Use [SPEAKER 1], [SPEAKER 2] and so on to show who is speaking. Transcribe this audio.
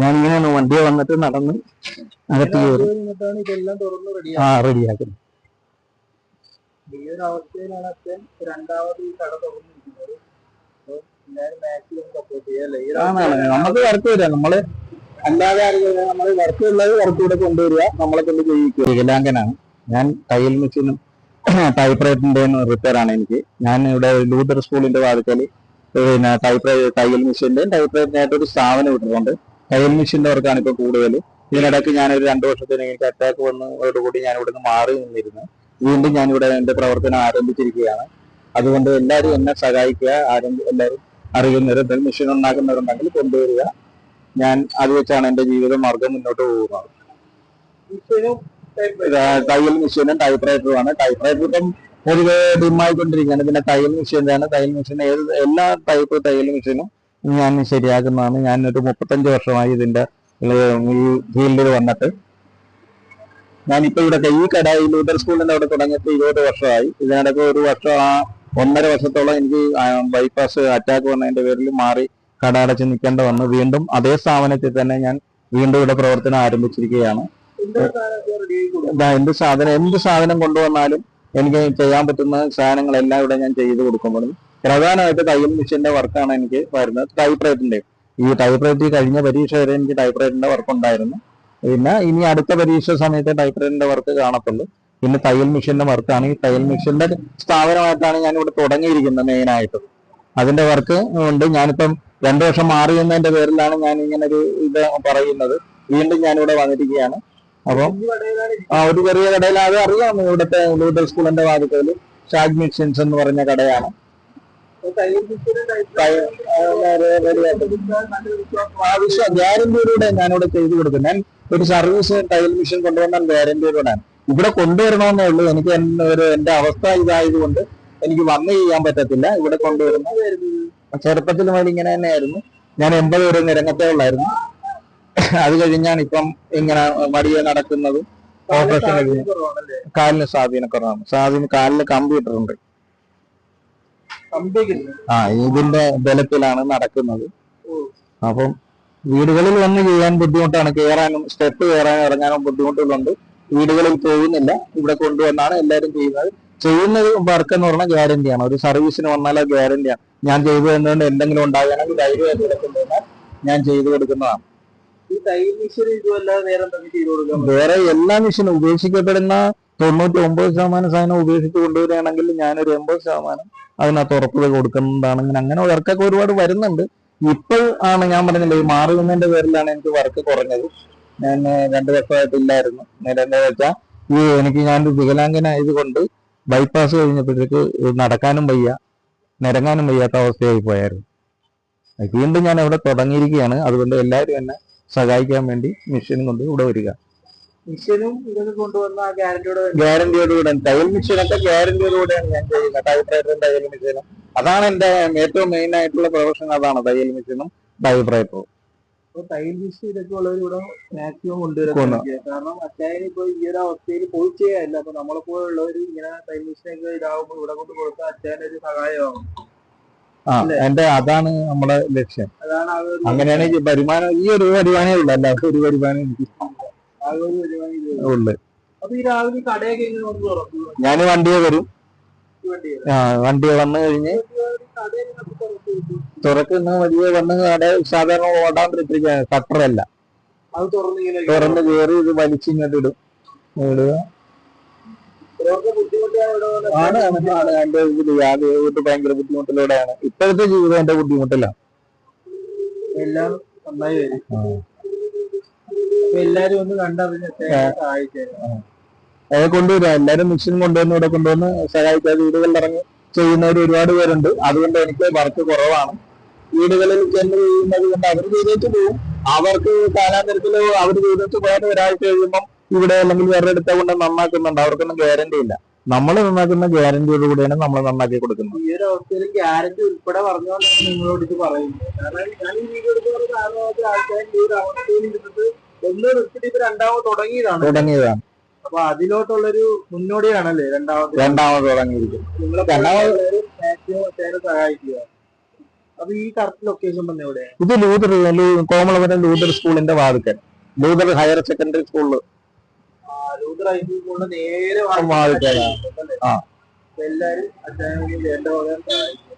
[SPEAKER 1] ഞാനിങ്ങനെ വണ്ടിയെ വന്നിട്ട് നടന്ന് അകത്ത് കയറി
[SPEAKER 2] റെഡി
[SPEAKER 1] ആ റെഡിയാക്കുന്നു
[SPEAKER 2] ഒരു
[SPEAKER 1] ആണാണ്. നമുക്ക് വർക്ക് വരിക. നമ്മൾ അല്ലാതെ നമ്മൾ വർക്ക് ഉള്ളത് വർക്ക് കൂടെ കൊണ്ടുവരിക. നമ്മളെ കൊണ്ട് ചെയ്യിക്കുക വികലാംഗനാണ്. ഞാൻ തയ്യൽ മെഷീനും ടൈപ്പ് റൈറ്റിന്റെ റിപ്പയർ ആണ് എനിക്ക്. ഞാൻ ഇവിടെ ലൂതർ സ്കൂളിന്റെ വാതിക്കൽ പിന്നെ ടൈപ്പ് തയ്യൽ മെഷീന്റെയും ടൈപ്പ് റൈറ്റിനായിട്ട് ഒരു സ്ഥാപനം ഇട്ടിട്ടുണ്ട്. തയ്യൽ മെഷീന്റെ വർക്കാണ് ഇപ്പൊ കൂടുതൽ ഇതിനിടയ്ക്ക് ഞാനൊരു രണ്ടു വർഷത്തിന് എനിക്ക് അറ്റാക്ക് വന്നതോടുകൂടി ഞാൻ ഇവിടുന്ന് മാറി നിന്നിരുന്നു. വീണ്ടും ഞാനിവിടെ എന്റെ പ്രവർത്തനം ആരംഭിച്ചിരിക്കുകയാണ്. അതുകൊണ്ട് എല്ലാവരും എന്നെ സഹായിക്കുക ആരും എല്ലാവരും എന്തെങ്കിലും മെഷീൻ ഉണ്ടാക്കുന്നവരുണ്ടെങ്കിൽ കൊണ്ടുവരിക. ഞാൻ അത് വെച്ചാണ് എന്റെ ജീവിത മാർഗം മുന്നോട്ട് പോകുന്നത്. തയ്യൽ മെഷീനും ടൈപ്പ് റൈറ്ററുമാണ് ടൈപ്പ് റൈറ്റർ ഇപ്പം പൊതുവെ ഡിമായിക്കൊണ്ടിരിക്കുകയാണ് പിന്നെ തയ്യൽ മെഷീനാണ് തയ്യൽ മെഷീൻ ഏത് എല്ലാ ടൈപ്പ് തയ്യൽ മെഷീനും ഞാൻ ശരിയാക്കുന്നതാണ്. ഞാൻ ഒരു മുപ്പത്തഞ്ച് വർഷമായി ഇതിന്റെ ഈ ഫീൽഡിൽ വന്നിട്ട്. ഞാനിപ്പോൾ ഇവിടെ ഈ കട ഈ ലൂതർ സ്കൂളിന്റെ അവിടെ തുടങ്ങിയിട്ട് ഇരുപത് വർഷമായി. ഇതിനിടയ്ക്ക് ഒരു വർഷം ആ ഒന്നര വർഷത്തോളം എനിക്ക് ബൈപ്പാസ് അറ്റാക്ക് വന്നതിന്റെ പേരിൽ മാറി കട അടച്ച് നിൽക്കേണ്ട വന്നു. വീണ്ടും അതേ സ്ഥാപനത്തിൽ തന്നെ ഞാൻ വീണ്ടും ഇവിടെ പ്രവർത്തനം ആരംഭിച്ചിരിക്കുകയാണ്.
[SPEAKER 2] എന്ത് സാധനം
[SPEAKER 1] എന്ത് സാധനം കൊണ്ടുവന്നാലും എനിക്ക് ചെയ്യാൻ പറ്റുന്ന സാധനങ്ങളെല്ലാം ഇവിടെ ഞാൻ ചെയ്തു കൊടുക്കുമ്പോഴും പ്രധാനമായിട്ട് തയ്യൽ മെഷീന്റെ വർക്കാണ് എനിക്ക് വരുന്നത്. ടൈപ്പ് ഈ ടൈപ്പ് റൈറ്റ് കഴിഞ്ഞ പരീക്ഷ വരെ എനിക്ക് ടൈപ്പ് റൈറ്റിന്റെ വർക്ക് ഉണ്ടായിരുന്നു. പിന്നെ ഇനി അടുത്ത പരീക്ഷ സമയത്ത് ടൈപ്പ് റൈറ്റിന്റെ വർക്ക് കാണത്തുള്ളൂ. പിന്നെ തയ്യൽ മെഷീന്റെ വർക്കാണ് ഈ തയ്യൽ മെഷീന്റെ സ്ഥാപനമായിട്ടാണ് ഞാൻ ഇവിടെ തുടങ്ങിയിരിക്കുന്നത് മെയിൻ ആയിട്ട്. അതിന്റെ വർക്ക് ഉണ്ട്. ഞാനിപ്പം രണ്ടു വർഷം മാറി എന്നതിന്റെ പേരിലാണ് ഞാൻ ഇങ്ങനെ ഒരു ഇത് പറയുന്നത്. വീണ്ടും ഞാനിവിടെ വന്നിരിക്കുകയാണ്. അപ്പം ആ ഒരു ചെറിയ കടയിൽ അത് അറിയാം. ഇവിടുത്തെ ലൂതർ സ്കൂളിന്റെ വാതിക്കൽ ഷാഗ് മിഷൻസ് എന്ന് പറഞ്ഞ കടയാണ്. ഗ്യാരണ്ടിയോടെ ഞാനിവിടെ ചെയ്തു കൊടുക്കും ഞാൻ ഒരു സർവീസ് ടൈൽ മെഷീൻ കൊണ്ടുവന്നാൽ ഗ്യാരണ്ടിയോടാണ് ഇവിടെ കൊണ്ടുവരണമെന്നേ ഉള്ളൂ. എനിക്ക് ഒരു എന്റെ അവസ്ഥ ഇതായതുകൊണ്ട് എനിക്ക് വന്ന് ചെയ്യാൻ പറ്റത്തില്ല. ഇവിടെ കൊണ്ടുവരുന്ന. ചെറുപ്പത്തിൽ മുതൽ ഇങ്ങനെ തന്നെയായിരുന്നു. ഞാൻ എൺപത് വരെ നിരങ്ങത്തേ ഉള്ളായിരുന്നു. അത് കഴിഞ്ഞാണ് ഇപ്പം ഇങ്ങനെ മടിയെ നടക്കുന്നതും. ഓപ്പറേഷൻ കാലിന് സ്വാധീനക്കുറവാണ്. സ്വാധീനം കാലിന് കമ്പ്യൂട്ടർ ഉണ്ട് ആ ഇതിന്റെ ബലത്തിലാണ് നടക്കുന്നത്. അപ്പം വീടുകളിൽ വന്ന് ചെയ്യാൻ ബുദ്ധിമുട്ടാണ്. കയറാനും സ്റ്റെപ്പ് കയറാനും ഇറങ്ങാനും ബുദ്ധിമുട്ടുകളുണ്ട്. വീടുകളിൽ പോകുന്നില്ല. ഇവിടെ കൊണ്ടുവന്നാണ് എല്ലാവരും ചെയ്യുന്നത്. ചെയ്യുന്നത് വർക്ക് എന്ന് പറഞ്ഞാൽ ഗ്യാരണ്ടിയാണ് ഒരു സർവീസിന് വന്നാൽ അത് ഗ്യാരണ്ടിയാണ് ഞാൻ ചെയ്തു തന്നുകൊണ്ട് എന്തെങ്കിലും ഉണ്ടാകുകയാണെങ്കിൽ ധൈര്യമായിട്ട് ഇവിടെ കൊണ്ടുവന്നാൽ ഞാൻ ചെയ്തു കൊടുക്കുന്നതാണ്.
[SPEAKER 2] വേറെ
[SPEAKER 1] എല്ലാ മെഷീനും ഉപേക്ഷിക്കപ്പെടുന്ന തൊണ്ണൂറ്റി ഒമ്പത് ശതമാനം സാധനം ഉപേക്ഷിച്ച് കൊണ്ടുവരികയാണെങ്കിൽ ഞാനൊരു എൺപത് ശതമാനം അതിനകത്ത് ഉറപ്പ് കൊടുക്കുന്നതാണെങ്കിൽ അങ്ങനെ വർക്കൊക്കെ ഒരുപാട് വരുന്നുണ്ട്. ഇപ്പോൾ ആണ് ഞാൻ പറഞ്ഞില്ല ഈ മാറി വന്നതിന്റെ പേരിലാണ് എനിക്ക് വർക്ക് കുറഞ്ഞത്. ഞാൻ രണ്ടു വർഷമായിട്ടില്ലായിരുന്നു എന്താ വെച്ചാൽ ഈ എനിക്ക് ഞാൻ വികലാംഗനായത് കൊണ്ട് ബൈപ്പാസ് കഴിഞ്ഞപ്പോഴത്തേക്ക് നടക്കാനും വയ്യ നിരങ്ങാനും വയ്യാത്ത അവസ്ഥയായി പോയായിരുന്നു. വീണ്ടും ഞാൻ അവിടെ തുടങ്ങിയിരിക്കുകയാണ്. അതുകൊണ്ട് എല്ലാവരും എന്നെ സഹായിക്കാൻ വേണ്ടി മെഷീൻ കൊണ്ട് ഇവിടെ വരിക.
[SPEAKER 2] മിഷനും ഇതൊക്കെ കൊണ്ടുവന്ന ആ ഗ്യാരണ്ടിയോടെ
[SPEAKER 1] ഗ്യാരണ്ടിയോടുകൂടെ തയ്യൽ മെഷീനൊക്കെ ഗ്യാരണ്ടിയോടുകൂടെയാണ് ഞാൻ ചെയ്യുന്നത്. ടൈപ്പ് റൈറ്ററും തയ്യൽ മിഷനും അതാണ് എന്റെ ഏറ്റവും മെയിൻ ആയിട്ടുള്ള പ്രൊഫഷൻ. അതാണ് തയ്യൽ മിഷനും ടൈപ്പ് റൈറ്ററും
[SPEAKER 2] തയ്യൽ മിഷൻ ഇതൊക്കെ ഉള്ളവരിവിടെ മാക്സിമം കൊണ്ടുവരാൻ കാരണം അച്ചായന് ഇപ്പൊ ഈ ഒരു അവസ്ഥയിൽ പോയി ചെയ്യാല്ല അപ്പൊ നമ്മളെ പോലുള്ളവർ ഇങ്ങനെ തയ്യൽ മിഷനൊക്കെ ഇതാവുമ്പോൾ ഇവിടെ കൊണ്ട് കൊടുത്താൽ അച്ചായന് ഒരു സഹായമാകും
[SPEAKER 1] ആ എന്റെ അതാണ് നമ്മുടെ ലക്ഷ്യം. അങ്ങനെയാണെങ്കിൽ വരുമാനം ഈ ഒരു വരുമാനമേ ഉള്ളൂ. അല്ലാത്ത ഒരു വരുമാനം എനിക്ക്
[SPEAKER 2] ആ ഒരു പരിപാടി ഇത്.
[SPEAKER 1] ഉള്ളു ഞാൻ വണ്ടിയെ വരും. ആ വണ്ടി വന്നു കഴിഞ്ഞ് തുറക്കുന്ന വഴിയെ വന്ന് അവിടെ സാധാരണ ഓടാൻ ഓടാണ്ടിരിക്കുക കട്ടറല്ല തുറന്ന് കയറി ഇത് വലിച്ചിങ്ങോട്ട് ഇടും. ഇടുക. ആണ് ആണ് എന്റെ ഇതിൽ യാതൊരു ഭയങ്കര ബുദ്ധിമുട്ടിലൂടെയാണ്. ഇപ്പോഴത്തെ ജീവിതം എന്റെ ബുദ്ധിമുട്ടിലാണ്
[SPEAKER 2] എല്ലാം നന്നായി വരും. എല്ലാരും ഒന്ന്
[SPEAKER 1] അത് കൊണ്ടുവരിക. എല്ലാരും മിഷൻ കൊണ്ടുവന്ന് ഇവിടെ കൊണ്ടുവന്ന് സഹായിക്കാൻ വീടുകളിൽ ഇറങ്ങി ചെയ്യുന്നവർ ഒരുപാട് പേരുണ്ട്. അതുകൊണ്ട് എനിക്ക് വർക്ക് കുറവാണ്. വീടുകളിൽ ചെന്ന് ചെയ്യുന്നത് കൊണ്ട് അവർ ചെയ്തേച്ച് പോകും. അവർക്ക് കാലാന്തരത്തിൽ അവർ ചെയ്തേച്ച് പോയാൽ ഒരാഴ്ച കഴിയുമ്പം ഇവിടെ അല്ലെങ്കിൽ വേറെ അടുത്ത കൊണ്ട് നന്നാക്കുന്നുണ്ട്. അവർക്കൊന്നും ഗ്യാരണ്ടി ഇല്ല. നമ്മൾ നന്നാക്കുന്ന ഗ്യാരണ്ടിയോട് കൂടിയാണ് നമ്മൾ നന്നാക്കി കൊടുക്കുന്നത്.
[SPEAKER 2] ഈ ഒരു അവസ്ഥയിൽ ഗ്യാരണ്ടി ഉൾപ്പെടെ പറഞ്ഞുകൊണ്ടാണ് നിങ്ങളോട് ഇത് പറയുന്നത്. കാരണം ഞാൻ ഈ വീഡിയോ എടുക്കുന്ന കാരണമായിട്ട് ആൾക്കാർ ഈ ഒരു അവസ്ഥയിൽ ഇരുന്നിട്ട് ഒന്ന് നിർത്തിട്ട് ഇപ്പൊ രണ്ടാമത് തുടങ്ങിയതാണ്.
[SPEAKER 1] തുടങ്ങിയതാണ്.
[SPEAKER 2] അപ്പൊ അതിലോട്ടുള്ളൊരു മുന്നോടിയാണല്ലേ രണ്ടാമത്?
[SPEAKER 1] രണ്ടാമത് തുടങ്ങിയിരിക്കുന്നത്
[SPEAKER 2] നിങ്ങളെ മാക്സിമം അച്ഛനെ സഹായിക്കുക. അപ്പൊ ഈ കറക്റ്റ് ലൊക്കേഷൻ പറഞ്ഞ എവിടെ
[SPEAKER 1] ഇത് ലൂതർ കോമളപുരം ലൂതർ സ്കൂളിന്റെ വാതുക്കൻ ലൂതർ ഹയർ സെക്കൻഡറി സ്കൂളിൽ
[SPEAKER 2] ലൂതർ സി സ്കൂളിന്റെ നേരെ.
[SPEAKER 1] ആ.
[SPEAKER 2] എല്ലാരും അച്ഛനും വേണ്ട പോലെ സഹായിക്കും